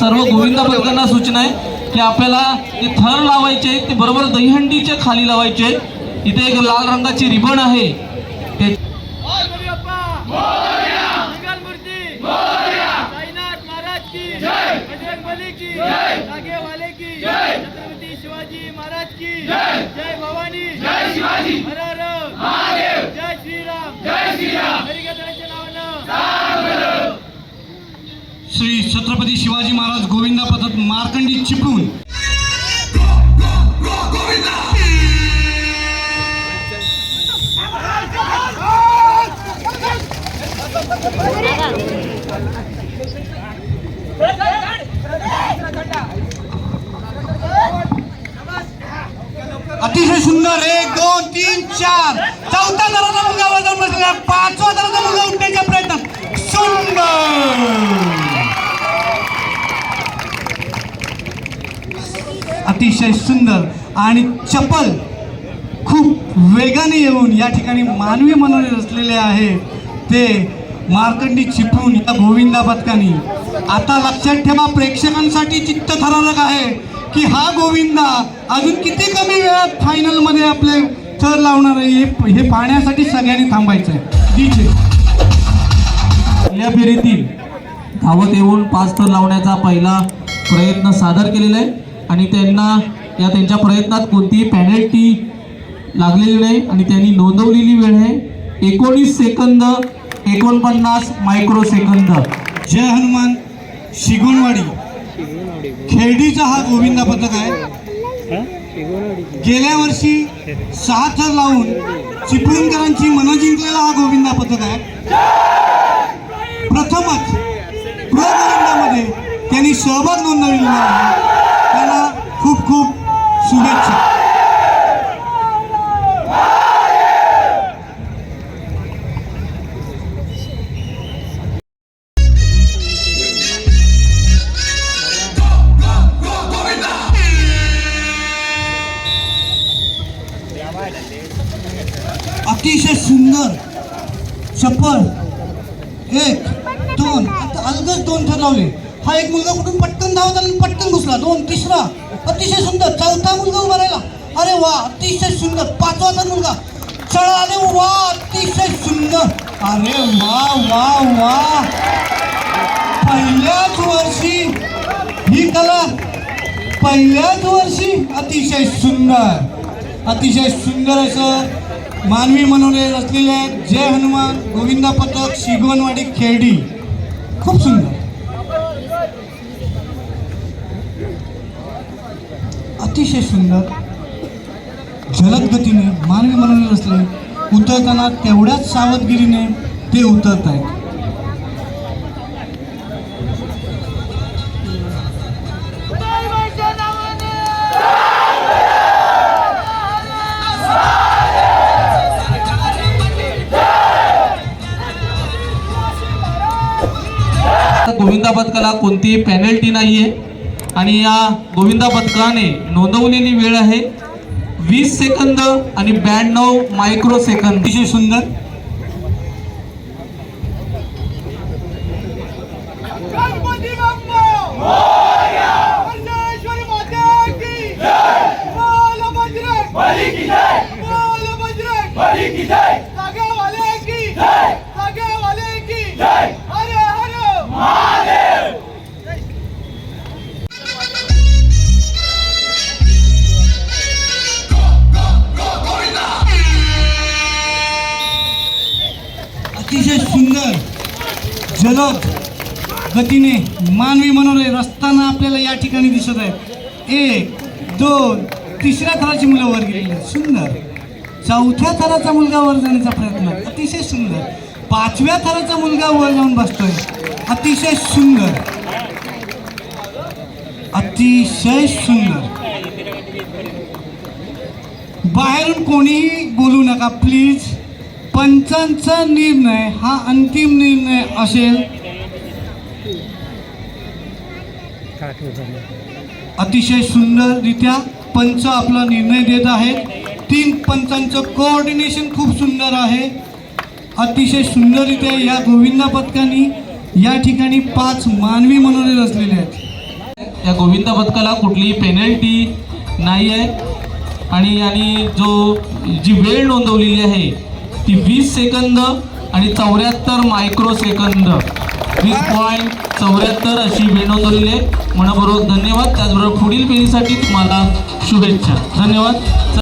सर्व गोविंदा पथकांना सूचना आहे की आपल्याला ते थर लावायचे आहेत ते बरोबर दहीहंडीच्या खाली लावायचे आहेत. इथे एक लाल रंगाची रिबन आहे. ते शिवाजी महाराज की जय भवानी जय शिवाजी. हर हर महादेव जय श्रीराम जय श्रीराम नावानं श्री छत्रपती शिवाजी महाराज गोविंदा पथक मार्कंडी चिपळूण. अतिशय सुंदर एक दोन तीन चार. चौथा दराचा मुलगा पाचवा दराचा अतिशय सुंदर आणि चपल खूप वेगाने येऊन या ठिकाणी मानवी मनोरे रचलेले आहे. ते मार्कंडी चिपळूण या गोविंदा पथकानी. आता लक्षात ठेवा प्रेक्षकांसाठी चित्त थरारक आहे की हा गोविंदा अजून किती कमी वेळात फायनलमध्ये आपले थर लावणार आहे हे हे पाहण्यासाठी सगळ्यांनी थांबायचं आहे डीजे या फेरीतील धावत येऊन पाच थर लावण्याचा पहिला प्रयत्न सादर केलेला आहे. आणि त्यांना या त्यांच्या प्रयत्नात कोणतीही पॅनल्टी लागलेली नाही आणि त्यांनी नोंदवलेली वेळ आहे. एकोणीस सेकंद एकोणपन्नास मायक्रो सेकंद जय हनुमान शिगुणवाडी. खेळडीचा हा गोविंदा पथक आहे. गेल्या वर्षी सहा थर लावून चिपळूणकरांची मनं जिंकलेला हा गोविंदा पथक आहे. प्रथमच प्रो गोविंदामध्ये त्यांनी सहभाग नोंदवलेला आहे. शुभेच्छा अतिशय सुंदर. चप्पल एक दोन. आता अलगच दोन ठरवले. हा एक मुलगा कुठून पटकन धावत आणि पटकन घुसला. दोन तिसरा. अतिशय सुंदर. चौथा अरे वा अतिशय सुंदर. पाचवा तर मुलगा. चढ अरे वा अतिशय सुंदर. अरे वा वा वा. पहिल्याच वर्षी ही कला पहिल्याच वर्षी अतिशय सुंदर. अतिशय सुंदर असं मानवी मनोरे रचलेले आहेत जय हनुमान गोविंदा पथक शिगवणवाडी खेडी खूप सुंदर. अतिशय सुंदर. जलद गतीने मानवी मनोरे असले उतरताना तेवढ्याच सावधगिरीने ते उतरत आहेत गोविंदा पथकाला कोणतीही पॅनल्टी नाही आहे आणि या गोविंदा पथकाने नोंदवलेली वेळ आहे. वीस सेकंद आणि ब्याण्णव मायक्रो सेकंद अतिशय सुंदर. गणपती बाप्पा! परमेश्वरी माता की बोल बजरंग! बली की जय! जलद गतीने मानवी मनोरे रस्ताना आपल्याला या ठिकाणी दिसत आहे. एक दोन तिसऱ्या थराची मुलं वर गेलेली आहेत. सुंदर. चौथ्या थराचा मुलगा वर जाण्याचा प्रयत्न. अतिशय सुंदर. पाचव्या थराचा मुलगा वर जाऊन बसतोय. अतिशय सुंदर. अतिशय सुंदर. बाहेरून कोणीही बोलू नका प्लीज पंचांचा निर्णय हा अंतिम निर्णय असेल. अतिशय सुंदररित्या पंच आपला निर्णय देत आहेत. तीन पंचांचं कोऑर्डिनेशन खूप सुंदर आहे. अतिशय सुंदररित्या या गोविंदा पथकांनी या ठिकाणी पाच मानवी मनोरे रचलेले आहेत. या गोविंदा पथकाला कुठलीही पेनल्टी नाही आहे आणि यांनी जो जी वेळ नोंदवलेली आहे ती वीस सेकंद आणि चौऱ्याहत्तर मायक्रो सेकंद. वीस पॉईंट चौऱ्याहत्तर अशी वेळ नोंदवलेली आहे मनपूर्वक धन्यवाद. त्याचबरोबर पुढील पिढीसाठी तुम्हाला शुभेच्छा. धन्यवाद.